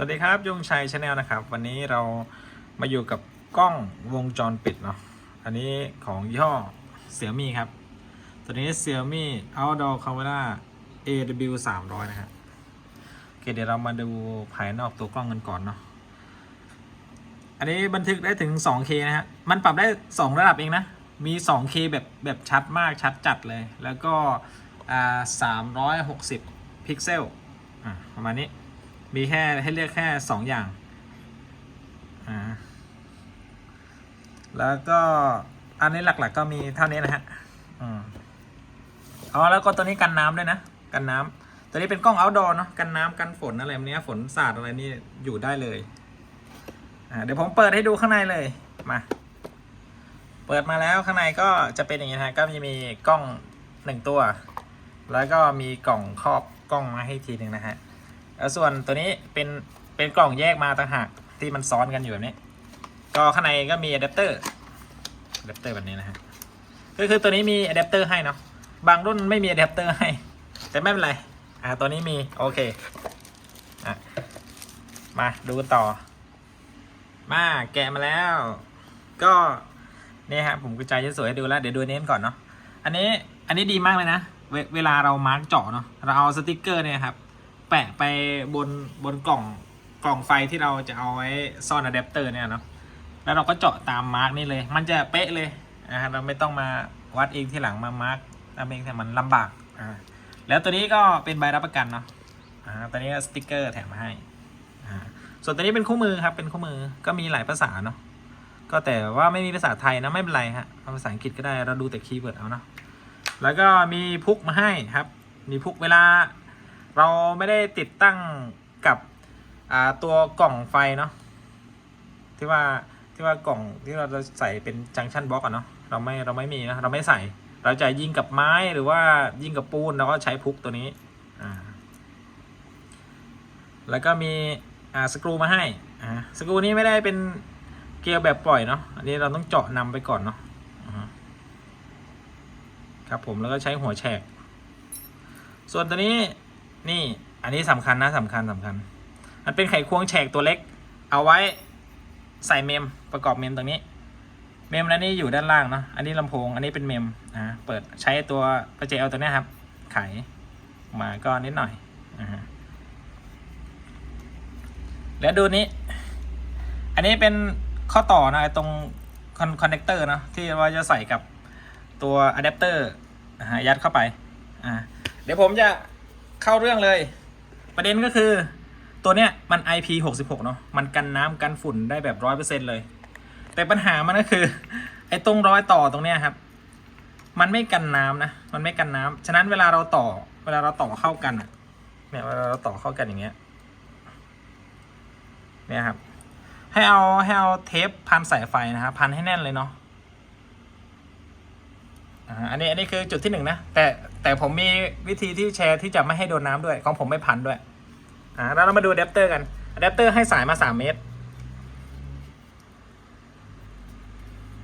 วัสดีครับยงชัยชาแนลนะครับ วันนี้เรามาอยู่กับกล้องวงจรปิดเนาะอันนี้ของยี่ห้อเสี่ยมี่ครับ ตัวนี้เสี่ยมี่ Outdoor Camera AW 300นะฮะโอเคเดี๋ยวเรามาดูภายนอกตัวกล้องกันก่อนเนาะอันนี้บันทึกได้ถึง 2K นะฮะ มันปรับได้ 2 ระดับเองนะ มี 2K แบบแบบชัดมากชัดจัดเลย แล้วก็อ่า360 พิกเซลอ่าประมาณนี้ มีแค่ให้เลือกแค่สองอย่างอ่าแล้วก็อันนี้หลักๆกก็มีเท่านี้นะฮะอืมอ๋อแล้วก็ตัวนี้กันน้ำด้วยนะ กันน้ำตัวนี้เป็นกล้อง outdoor เนาะกันน้ำกันฝนอะไรแบบนี้ฝนสาดอะไรนี่อยู่ได้เลยอ่าเดี๋ยวผมเปิดให้ดูข้างในเลยมาเปิดมาแล้วข้างในก็จะเป็นอย่างนี้นะฮะก็มีมีกล้องหนึ่งตัว แล้วก็มีกล่องครอบกล้องมาให้ทีหนึ่งนะฮะ แล้วส่วนตัวนี้เป็นเป็นกล่องแยกมาต่างหากที่มันซ้อนกันอยู่แบบนี้ ก็ข้างในก็มีอะแดปเตอร์อะแดปเตอร์แบบนี้นะฮะก็คือตัวนี้มีอะแดปเตอร์ให้เนาะบางรุ่นไม่มีอะแดปเตอร์ให้ แต่ไม่เป็นไรอ่าตัวนี้มีโอเคอะมาดูกันต่อ มาแกะมาแล้ว ก็นี่ฮะผมกระจายสวยให้ดูแล้วเดี๋ยวดูเน้นก่อนเนาะอันนี้อันนี้ดีมากเลยนะเวเวลาเรามาร์กเจาะเนาะเราเอาสติกเกอร์เนี่ยครับ แปะไปบนบนกล่องกล่องไฟที่เราจะเอาไว้ซ่อนอะแดปเตอร์เนี่ยเนาะแล้วเราก็เจาะตามมาร์กนี่เลย มันจะเป๊ะเลยนะฮะเราไม่ต้องมาวัดเองที่หลังมามาร์กทำเองแต่มันลำบากอ่าแล้วตัวนี้ก็เป็นใบรับประกันเนาะอ่าตัวนี้สติกเกอร์แถมมาให้อ่าส่วนตัวนี้เป็นคู่มือครับเป็นคู่มือก็มีหลายภาษาเนาะก็แต่ว่าไม่มีภาษาไทยนะไม่เป็นไรฮะเอาภาษาอังกฤษก็ได้เราดูแต่คีย์เวิร์ดเอาเนาะแล้วก็มีพุกมาให้ครับ มีพุกเวลา เราไม่ได้ติดตั้งกับตัวกล่องไฟเนาะที่ว่าที่ว่ากล่องที่เราจะใส่เป็นจังชันบล็อกอะเนาะเราไม่เราไม่มีนะเราไม่ใส่ เราจะยิงกับไม้หรือว่ายิงกับปูนเราก็ใช้พุกตัวนี้อ่าแล้วก็มีอ่าสกรูมาให้อ่าสกรูนี้ไม่ได้เป็นเกลียวแบบปล่อยเนาะอันนี้เราต้องเจาะนำไปก่อนเนาะครับผมแล้วก็ใช้หัวแฉก ส่วนตัวนี้ นี่อันนี้สำคัญนะสำคัญสำคัญ มันเป็นไขควงแฉกตัวเล็ก เอาไว้ใส่เมมประกอบเมมตรงนี้ เมมแล้วนี่อยู่ด้านล่างเนาะอันนี้ลำโพง อันนี้เป็นเมมอ่าเปิดใช้ตัวประแจเอาตัวนี้ครับ ไขมาก็นิดหน่อยอ่าแล้วดูนี้ อันนี้เป็นข้อต่อนะตรงคอนเนคเตอร์เนาะที่ว่าจะใส่กับตัวอะแดปเตอร์อะยัดเข้าไป อ่า เดี๋ยวผมจะ เข้าเรื่องเลย ประเด็นก็คือ ตัวเนี้ยมัน IP66 เนาะมันกันน้ำกันฝุ่นได้แบบร้อยเปอร์เซ็นเลย แต่ปัญหามันก็คือ ไอ้ตรงรอยต่อตรงเนี้ยครับ มันไม่กันน้ำนะ มันไม่กันน้ำฉะนั้นเวลาเราต่อ เวลาเราต่อเข้ากันเนี่ยเวลาเราต่อเข้ากันอย่างเงี้ยเนี่ยครับให้เอาให้เอาเทปพันสายไฟนะครับพันให้แน่นเลยเนาะ อันนี้อันนี้คือจุดที่หนึ่งนะ แต่แต่ผมมีวิธีที่แชร์ที่จะไม่ให้โดนน้ำด้วย ของผมไม่พันด้วยอ่าแล้วเรามาดูอะแดปเตอร์กันอะแดปเตอร์ให้สายมาสามเมตร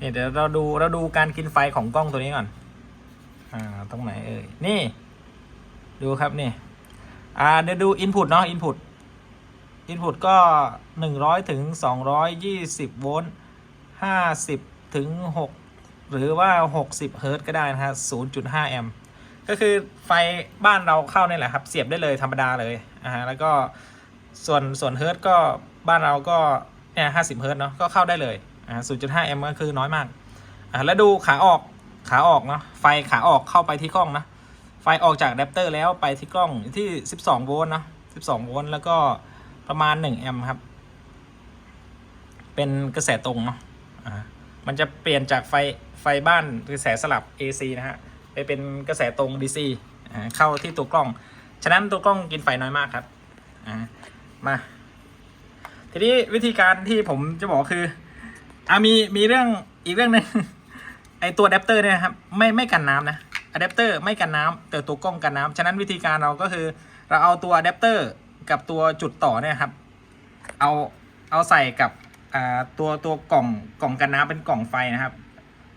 นี่เดี๋ยวเราดูเราดูการกินไฟของกล้องตัวนี้ก่อน อ่าตรงไหนเอ่ยนี่ ดูครับนี่ อ่าเดี๋ยวดูอินพุตเนาะอินพุตอินพุตก็หนึ่งร้อยถึงสองร้อยยี่สิบโวลต์ห้าสิบถึงหก หรือว่า 60 เฮิร์ตซ์ก็ได้นะฮะ 0.5 แอมป์ ก็คือไฟบ้านเราเข้านี่แหละครับ เสียบได้เลยธรรมดาเลยอ่าแล้วก็ส่วนส่วนเฮิร์ตซ์ก็บ้านเราก็เนี่ย50เฮิร์ตซ์เนาะ ก็เข้าได้เลยอ่า0.5 แอมป์ก็คือน้อยมากอ่าแล้วดูขาออก ขาออกเนาะ ไฟขาออกเข้าไปที่กล้องนะ ไฟออกจากอะแดปเตอร์แล้วไปที่กล้องที่ 12 โวลต์เนาะ12 โวลต์แล้วก็ประมาณ 1 แอมป์ครับ เป็นกระแสตรงเนาะอ่า มันจะเปลี่ยนจากไฟไฟบ้านกระแสสลับ AC นะฮะไปเป็นกระแสตรง DC เข้าที่ตัวกล้อง ฉะนั้นตัวกล้องกินไฟน้อยมากครับมา ทีนี้วิธีการที่ผมจะบอกคืออ่ามีมีเรื่องอีกเรื่องหนึ่งไอตัวอะแดปเตอร์เนี่ยครับไม่ไม่กันน้ำนะอะแดปเตอร์ไม่กันน้ำแต่ตัวกล้องกันน้ำฉะนั้นวิธีการเราก็คือเราเอาตัวอะแดปเตอร์กับตัวจุดต่อเนี่ยครับ เอาเอาใส่กับ ตัวตัวกล่องกล่องกันน้ำเป็นกล่องไฟนะครับ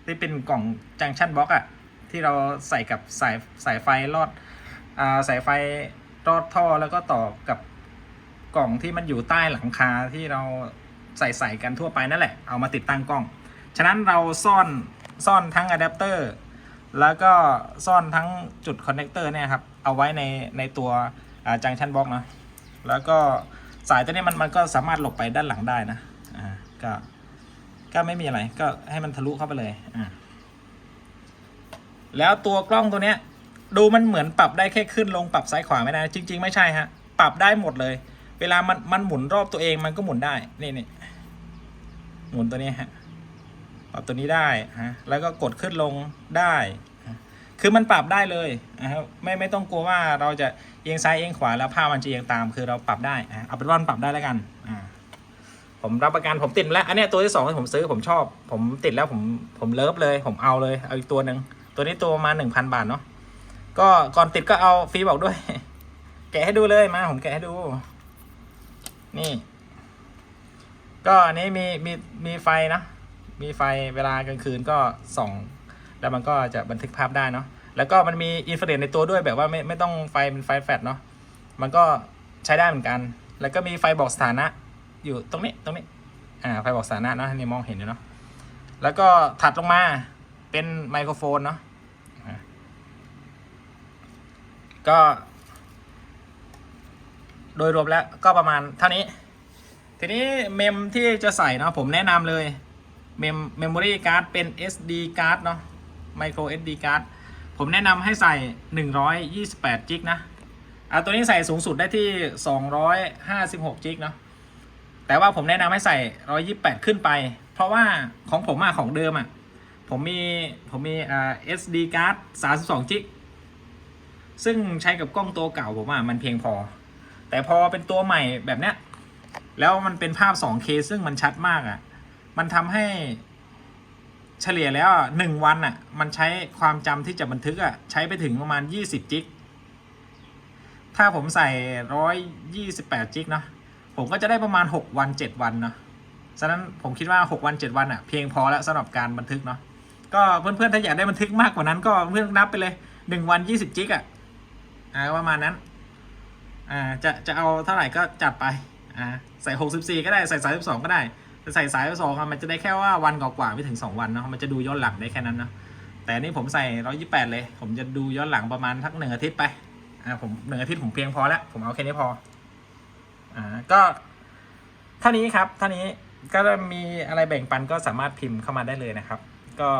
ที่เป็นกล่องจังชันบล็อกอะที่เราใส่กับสายสายไฟลอดอ่าสายไฟรอดท่อแล้วก็ต่อกับกล่องที่มันอยู่ใต้หลังคาที่เราใส่ใส่กันทั่วไปนั่นแหละเอามาติดตั้งกล้อง ฉะนั้นเราซ่อนซ่อนทั้งอะแดปเตอร์แล้วก็ซ่อนทั้งจุดคอนเนคเตอร์เนี่ยครับเอาไว้ในในตัวจังชันบล็อกนะแล้วก็สายตัวนี้มันมันก็สามารถหลบไปด้านหลังได้นะ ก็ก็ไม่มีอะไร ก็ให้มันทะลุเข้าไปเลยอ่าแล้วตัวกล้องตัวเนี้ย ดูมันเหมือนปรับได้แค่ขึ้นลงปรับซ้ายขวาไม่ได้นะจริง ๆ ไม่ใช่ฮะ ปรับได้หมดเลย เวลามันมันหมุนรอบตัวเองมันก็หมุนได้ นี่นี่หมุนตัวนี้ฮะปรับตัวนี้ได้ฮะแล้วก็กดขึ้นลงได้ คือมันปรับได้เลยนะครับไม่ไม่ต้องกลัวว่าเราจะเอียงซ้ายเอียงขวาแล้วภาพมันจะเอียงตาม คือเราปรับได้เอาเป็นว่ามันปรับได้แล้วกันอ่า ผมรับประกันผมติดแล้ว อันเนี้ยตัวที่สองที่ผมซื้อผมชอบ ผมติดแล้วผมผมเลิฟเลย ผมเอาเลย เอาอีกตัวหนึ่งตัวนี้ตัวประมาณหนึ่งพันบาทเนาะก็ก่อนติดก็เอาฟรีบอกด้วย แกะให้ดูเลยมา ผมแกะให้ดู นี่ ก็อันนี้มีมีมีไฟนะมีไฟเวลากลางคืนก็ส่อง แล้วมันก็จะบันทึกภาพได้เนาะแล้วก็มันมีอินฟราเรดในตัวด้วยแบบว่าไม่ไม่ต้องไฟเป็นไฟแฟลชเนาะมันก็ใช้ได้เหมือนกัน แล้วก็มีไฟบอกสถานะ อยู่ตรงนี้ตรงนี้อ่าไฟบอกสานะเนาะนี่มองเห็นอยู่เนาะแล้วก็ถัดลงมาเป็นไมโครโฟนเนาะก็ โดยรวมแล้วก็ประมาณเท่านี้ ทีนี้เมมที่จะใส่เนาะผมแนะนำเลยเมมเมมโมรี่การ์ดเป็น SD การ์ดเนาะ micro SD การ์ดผมแนะนำให้ใส่ 128 จิกนะเอาตัวนี้ใส่สูงสุดได้ที่ 256 จิกเนาะ แต่ว่าผมแนะนำให้ใส่128ขึ้นไป เพราะว่าของผมอะของเดิมอะผมมีผมมีอ่า SD การ์ด32จิกซึ่งใช้กับกล้องตัวเก่าผมอะมันเพียงพอ แต่พอเป็นตัวใหม่แบบเนี้ยแล้วมันเป็นภาพ 2K ซึ่งมันชัดมากอะ่ะ มันทำให้เฉลี่ยแล้วหนึ่งวันอะ่ะ มันใช้ความจำที่จะบันทึกอะ่ะ ใช้ไปถึงประมาณ 20 จิก ถ้าผมใส่ 128 จิกเนาะ ผมก็จะได้ประมาณ 6 วัน 7 วันเนาะฉะนั้นผมคิดว่า 6 วัน 7 วันอะ่ะเพียงพอแล้วสำหรับการบันทึกเนาะก็เพื่อนๆถ้าอยากได้บันทึกมากกว่านั้นก็เพื่อนนับไปเลย 1 วัน 20 จิกอะ่ะอ่าประมาณนั้นอ่าจะจะเอาเท่าไหร่ก็จัดไปอ่าใส่ 64 ก็ได้ใส่ 32 ก็ได้แต่ใส่สายสองอะมันจะได้แค่ว่าวันกว่าๆไม่ถึง 2 วันเนาะมันจะดูย้อนหลังได้แค่นั้นเนาะแต่นนี่ผมใส่ 128 เลย ผมจะดูย้อนหลังประมาณทักหนึ่งอาทิตย์ไปอ่าผมหนึ่งอาทิตย์ผมเพียงพอแล้วผมเอาแค่นี้พอ อ่าก็เท่านี้ครับเท่านี้ก็มีอะไรแบ่งปันก็สามารถพิมพ์เข้ามาได้เลยนะครับ ก็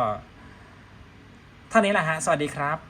เท่านี้แหละฮะ สวัสดีครับ